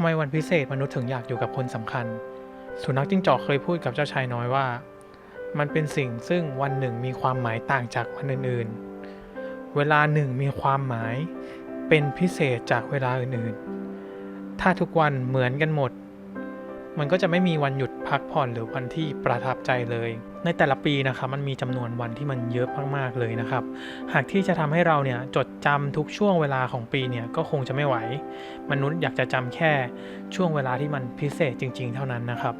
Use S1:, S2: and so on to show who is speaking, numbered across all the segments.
S1: ำไมวันพิเศษมนุษย์ถึงอยากอยู่กับคนสำคัญ สุนัขจิ้งจอกเคยพูดกับเจ้าชายน้อยว่า มันเป็นสิ่งซึ่งวันหนึ่งมีความหมายต่างจากวันอื่นๆ เวลาหนึ่งมีความหมายเป็นพิเศษจากเวลาอื่นๆ ถ้าทุกวันเหมือนกันหมด มันก็จะไม่มีวันหยุดพักผ่อนหรือวันที่ประทับใจเลย ในแต่ละปีนะครับมันมีจำนวนวันที่มันเยอะมากๆเลยนะครับ หากที่จะทำให้เราเนี่ยจดจำทุกช่วงเวลาของปีเนี่ยก็คงจะไม่ไหว มนุษย์อยากจะจำแค่ช่วงเวลาที่มันพิเศษจริง ๆ เท่านั้นนะครับ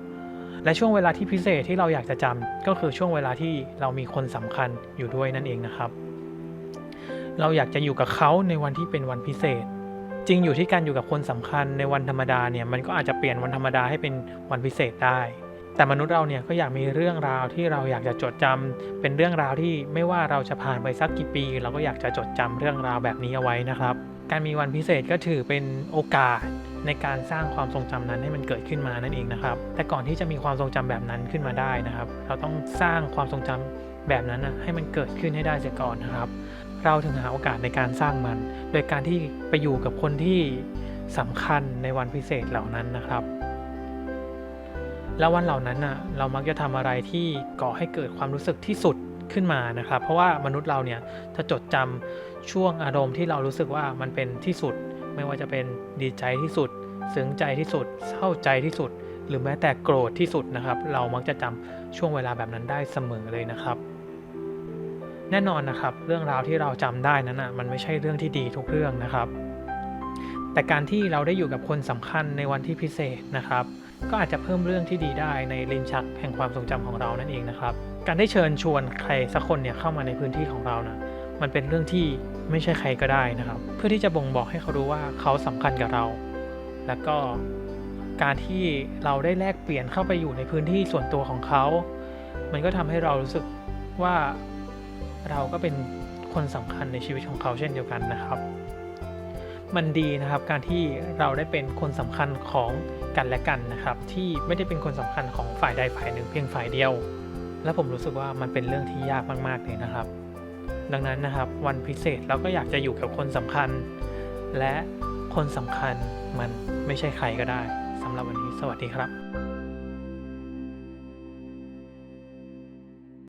S1: และช่วงเวลาที่พิเศษที่เราอยากจะจำก็คือช่วงเวลาที่เรามีคนสำคัญอยู่ด้วยนั่นเองนะครับ เราอยากจะอยู่กับเขาในวันที่เป็นวันพิเศษ จริงอยู่ที่การอยู่กับคนสำคัญในวันธรรมดาเนี่ยมันก็อาจจะเปลี่ยนวันธรรมดาให้เป็นวันพิเศษได้ แต่มนุษย์เราเนี่ยก็อยากมีเรื่องราวที่เราอยากจะจดจำเป็นเรื่องราวที่ไม่ว่าเราจะผ่านไปสักกี่ปี เราก็อยากจะจดจำเรื่องราวแบบนี้เอาไว้นะครับ การมีวันพิเศษก็ถือเป็นโอกาส ในการสร้างความทรงจำนั้นให้มันเกิดขึ้นมานั่นเองนะครับ แต่ก่อนที่จะมีความทรงจำแบบนั้นขึ้นมาได้นะครับ เราต้องสร้างความทรงจำแบบนั้นนะให้มันเกิดขึ้นให้ได้เสียก่อนนะครับ เราถึงหาโอกาสในการสร้างมัน โดยการที่ไปอยู่กับคนที่สำคัญในวันพิเศษเหล่านั้นนะครับ แล้ววันเหล่านั้นน่ะเรามักจะทำอะไรที่ก่อให้เกิดความรู้สึกที่สุดขึ้นมานะครับ เพราะว่ามนุษย์เราเนี่ยจะจดจำช่วงอารมณ์ที่เรารู้สึกว่ามันเป็นที่สุด ไม่ว่าจะเป็นดีใจที่สุดซึ้งใจที่สุด เศร้าใจที่สุด หรือแม้แต่โกรธที่สุดนะครับ เรามักจะจำช่วงเวลาแบบนั้นได้เสมอเลยนะครับ แน่นอนนะครับ เรื่องราวที่เราจำได้นั้นนะมันไม่ใช่เรื่องที่ดีทุกเรื่องนะครับ แต่การที่เราได้อยู่กับคนสำคัญในวันที่พิเศษนะครับ ก็อาจจะเพิ่มเรื่องที่ดีได้ในลิ้นชักแห่งความทรงจำของเรานั่นเองนะครับ การได้เชิญชวนใครสักคนเนี่ยเข้ามาในพื้นที่ของเรานะ มันเป็นเรื่องที่ไม่ใช่ใครก็ได้นะครับ เพื่อที่จะบ่งบอกให้เขารู้ว่าเขาสำคัญกับเรา แล้วก็การที่เราได้แลกเปลี่ยนเข้าไปอยู่ในพื้นที่ส่วนตัวของเขา มันก็ทำให้เรารู้สึกว่าเราก็เป็นคนสำคัญในชีวิตของเขาเช่นเดียวกันนะครับ มันดีนะครับการที่เราได้เป็นคนสำคัญของกันและกันนะครับ ที่ไม่ได้เป็นคนสำคัญของฝ่ายใดฝ่ายหนึ่งเพียงฝ่ายเดียว และผมรู้สึกว่ามันเป็นเรื่องที่ยากมากๆเลยนะครับ ดังนั้นนะครับ วันพิเศษเราก็อยากจะอยู่กับคนสำคัญ และคนสำคัญมันไม่ใช่ใครก็ได้สำหรับวันนี้สวัสดีครับ